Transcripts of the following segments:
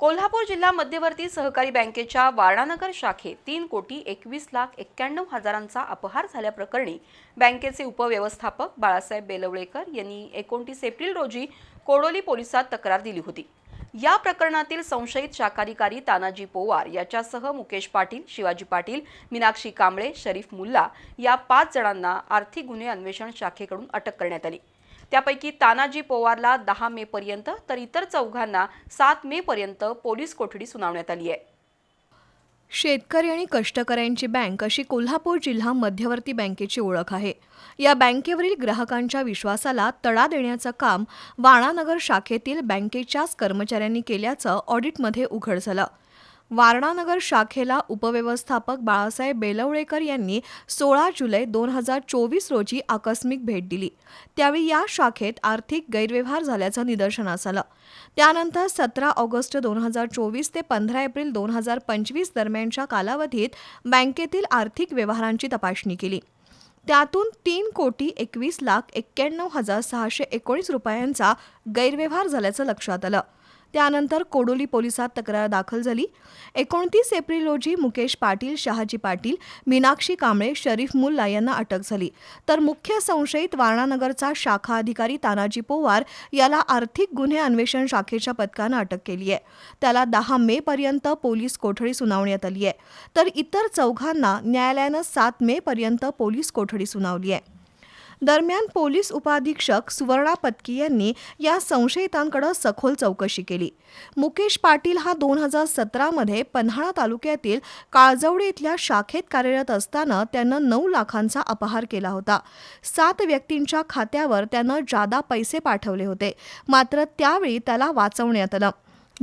कोल्हापूर जिल्हा मध्यवर्ती सहकारी बँकेच्या वारणानगर शाखेत तीन कोटी एकवीस लाख एक्क्याण्णव हजारांचा अपहार झाल्याप्रकरणी बँकेचे उपव्यवस्थापक बाळासाहेब बेलवळेकर यांनी एकोणतीस एप्रिल रोजी कोडोली पोलिसात तक्रार दिली होती. या प्रकरणातील संशयित शाखाधिकारी तानाजी पोवार याच्यासह मुकेश पाटील शिवाजी पाटील मीनाक्षी कांबळे शरीफ मुल्ला या पाच जणांना आर्थिक गुन्हे अन्वेषण शाखेकडून अटक करण्यात आली. त्यापैकी तानाजी पोवारला दहा मे पर्यंत तर इतर चौघांना सात मे पर्यंत पोलीस कोठडी सुनावण्यात आली आहे. शेतकरी आणि कष्टकऱ्यांची बँक अशी कोल्हापूर जिल्हा मध्यवर्ती बँकेची ओळख आहे. या बँकेवरील ग्राहकांच्या विश्वासाला तडा देण्याचं काम वाणानगर शाखेतील बँकेच्याच कर्मचाऱ्यांनी केल्याचं ऑडिटमध्ये उघड झालं. वारणानगर शाखेला उपव्यवस्थापक बाळासाहेब बेलवळेकर यांनी सोळा जुलै दोन हजार चोवीस रोजी आकस्मिक भेट दिली. त्यावेळी या शाखेत आर्थिक गैरव्यवहार झाल्याचं निदर्शनास आलं. त्यानंतर सतरा ऑगस्ट दोन हजार चोवीस ते पंधरा एप्रिल दोन हजार पंचवीस दरम्यानच्या कालावधीत बँकेतील आर्थिक व्यवहारांची तपासणी केली. त्यातून तीन कोटी एकवीस लाख एक्क्याण्णव हजार सहाशे एकोणीस रुपयांचा गैरव्यवहार झाल्याचं लक्षात आलं. त्यानंतर कोडोली पोलिसात तक्रार दाखल झाली. एकोणतीस एप्रिल रोजी मुकेश पाटील शहाजी पाटील मीनाक्षी कांबळे शरीफ मुल्ला यांना अटक झाली. तर मुख्य संशयित वारणानगरचा शाखा अधिकारी तानाजी पोवार याला आर्थिक गुन्हे अन्वेषण शाखेच्या पथकानं अटक केली आहे. त्याला दहा मे पर्यंत पोलीस कोठडी सुनावण्यात आली आहे. तर इतर चौघांना न्यायालयानं सात मे पर्यंत पोलीस कोठडी सुनावली आहे. दरम्यान पोलीस उपाधीक्षक सुवर्णा पत्की यांनी या संशयितांकडे सखोल चौकशी केली. मुकेश पाटील हा दोन हजार सतरामध्ये पन्हाळा तालुक्यातील काळजवडे इथल्या शाखेत कार्यरत असताना त्यानं नऊ लाखांचा अपहार केला होता. सात व्यक्तींच्या खात्यावर त्यानं जादा पैसे पाठवले होते. मात्र त्यावेळी त्याला वाचवण्यात आलं.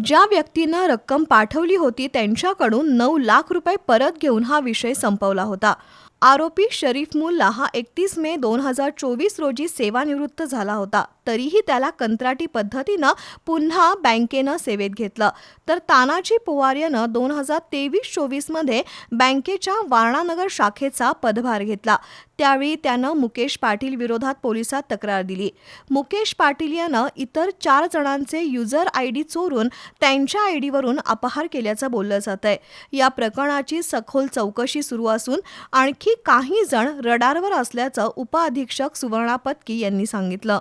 ज्या व्यक्तीनं रक्कम पाठवली होती त्यांच्याकडून नऊ लाख रुपये परत घेऊन हा विषय संपवला होता. आरोपी शरीफ मुल्ला हा एकतीस मे दोन हजार चोवीस रोजी सेवानिवृत्त झाला होता. तरीही त्याला कंत्राटी पद्धतीनं पुन्हा बँकेनं सेवेत घेतलं. तर तानाजी पोवार यानं दोन हजार तेवीस चोवीसमध्ये बँकेच्या वारणानगर शाखेचा पदभार घेतला. त्यावेळी त्यानं मुकेश पाटील विरोधात पोलिसात तक्रार दिली. मुकेश पाटील यानं इतर चार जणांचे युजर आय डी चोरून त्यांच्या आय डीवरून अपहार केल्याचं बोललं जात आहे या प्रकरणाची सखोल चौकशी सुरू असून आणखी काही जण रडारवर असल्याचं उपअधीक्षक सुवर्णा पत्की यांनी सांगितलं.